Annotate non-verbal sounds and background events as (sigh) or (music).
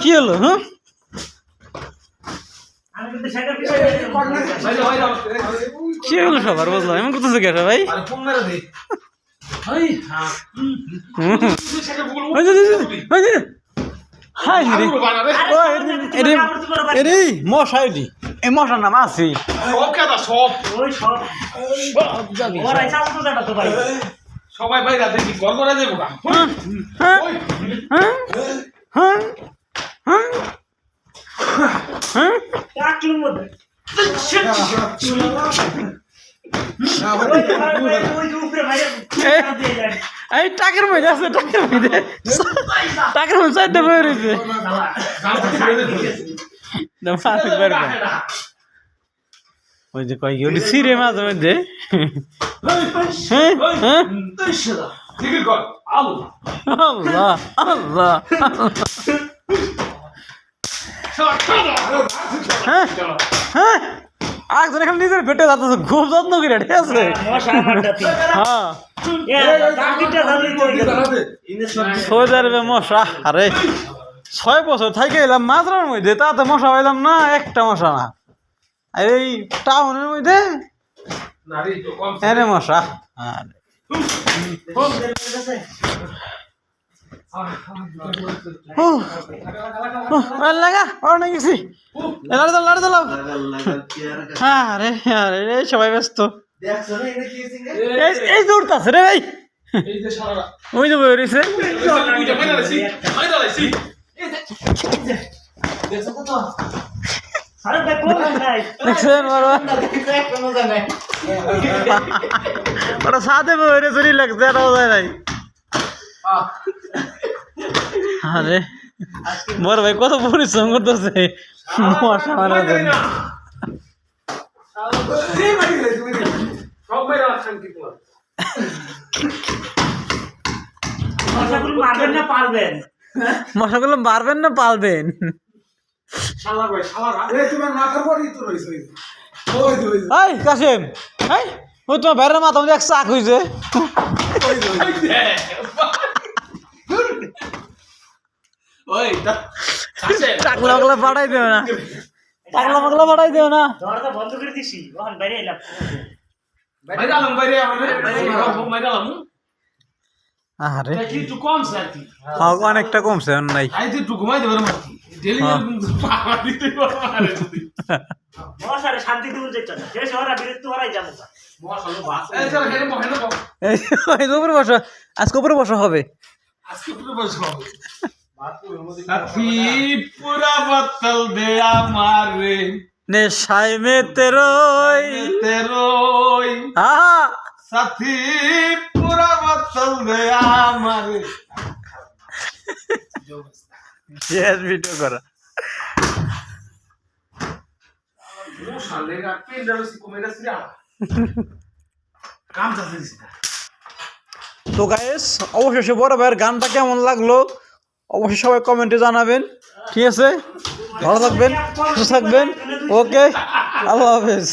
কি হলো হ্যাঁ? কি হলো সবার বুঝলাম এমন করতেছে কে ভাই আরে মশার নাম আছে। সব। কেদা সব। সব তো ভাই। সবাই বাইরে দেখি ঘর করে দেবো না হ্যাঁ হ্যাঁ হ্যাঁ এই টাকের মধ্যে আছে টাকের মধ্যে। (laughs) টাকের মধ্যে চারটে বই রয়েছে। ওই যে কয় কি ওটি সিরে মাঝে মধ্যে হ্যাঁ হ্যাঁ আল্লাহ আল্লাহ হ্যাঁ হ্যাঁ এখানে নিজের পেটে যাচ্ছে খুব যত্ন করে ঠিক আছে হ্যাঁ আরবে মশা আরে ছয় বছর থাইকে এলাম মাত্রার মধ্যে। তাতে মশা পাইলাম না একটা মশা না। আর এই টাউনের মধ্যে মশা। আরে আরে সবাই ব্যস্ত। এই দৌড়তাছে রে ভাই। ওই যে বই রয়েছে। মাইরা লাইছি আরে কোন নাই দেখছেন বাবা ওরা সাথে বই রয়েছে রিল্যাক্স এটাও যায় নাই আরে বড় ভাই কত পরিশ্রম করতেছে মশা মারার জন্য পারবেন মশাগুলো মারবেন না পালবেন? শালা ভাই এই তোমার তো রইছে ওই যে, ওই যে, এই ওই তোমার বাইরের মাথা মধ্যে এক চাক হয়েছে। টাকলা পাকলা পাঠাই দেও না। টাকলা পাকলা পাঠাই দেও না। দরজা বন্ধ করে দিছি। বাইরে এলাম। মাইরা লাম বাইরে আমারে মাইরা লাম আরে একটু কম স্যার কি? অনেকটা কমছে এখন নাই। আই তুই একটু ঘুমাই দেবে ডেলি হ্যাঁ। পাওয়া দিতে পারো আরে যদি মশারে শান্তি শেষ ওরা বিরক্ত যাব উপরে বসো। আজকে উপরে বসা হবে। আজকে সাথী পুরা বতল দে আমারে। নেশাই মে তেরোই তেরোই আহা! সাথী পুরা তো গাইস অবশেষে বড় ভাইয়ের গানটা কেমন লাগল? অবশ্যই সবাই কমেন্টে জানাবেন। ঠিক আছে? ভালো থাকবেন, সুস্থ থাকবেন। ওকে আল্লাহ হাফেজ।